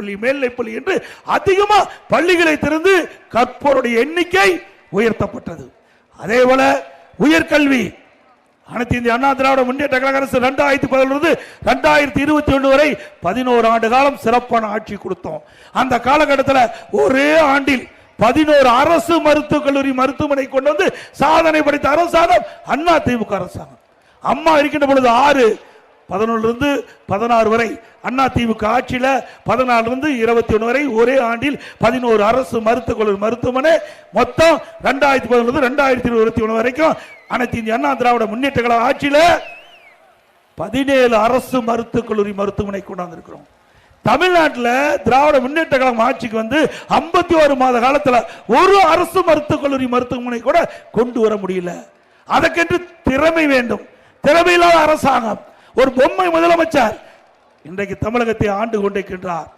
பள்ளி மேல்நிலைப் பள்ளி என்று அதிகமா பள்ளிகளை திறந்து கற்போருடைய எண்ணிக்கை உயர்த்தப்பட்டது. அதே போல உயர்கல்வி அனைத்து இந்திய அண்ணா திராவிட முன்னேற்ற கழக அரசு ரெண்டாயிரத்தி பதினொன்று ரெண்டாயிரத்தி இருபத்தி ஒன்று வரை பதினோரு ஆண்டு காலம் சிறப்பான ஆட்சி கொடுத்தோம். அந்த காலகட்டத்தில் ஒரே ஆண்டில் பதினோரு அரசு மருத்துவக் கல்லூரி மருத்துவமனை கொண்டு வந்து சாதனை படைத்த அரசாங்கம் அண்ணா திமுக அரசாங்கம். அம்மா இருக்கின்ற பொழுது ஆறு பதினொன்றுலேருந்து பதினாறு வரை அண்ணா திமுக ஆட்சியில் பதினாலுலேருந்து இருபத்தி ஒன்று வரை ஒரே ஆண்டில் பதினோரு அரசு மருத்துவக் கல்லூரி மருத்துவமனை. மொத்தம் ரெண்டாயிரத்தி பதினொன்று ரெண்டாயிரத்தி இருபத்தி ஒன்று வரைக்கும் அனைத்து இந்திய அண்ணா திராவிட முன்னேற்ற கழக ஆட்சியில் பதினேழு அரசு மருத்துவக் கல்லூரி மருத்துவமனை கொண்டாந்துருக்கிறோம். தமிழ்நாட்டில் திராவிட முன்னேற்ற கழகம் ஆட்சிக்கு வந்து ஐம்பத்தி ஒரு மாத காலத்தில் ஒரு அரசு மருத்துவக் கல்லூரி மருத்துவமனை கூட கொண்டு வர முடியல. அதற்கென்று திறமை வேண்டும். திறமையில்லாத அரசாங்கம். ஒரு பொம்மை முதலமைச்சர் இன்றைக்கு தமிழகத்தை ஆண்டு கொண்டிருக்கின்றார்.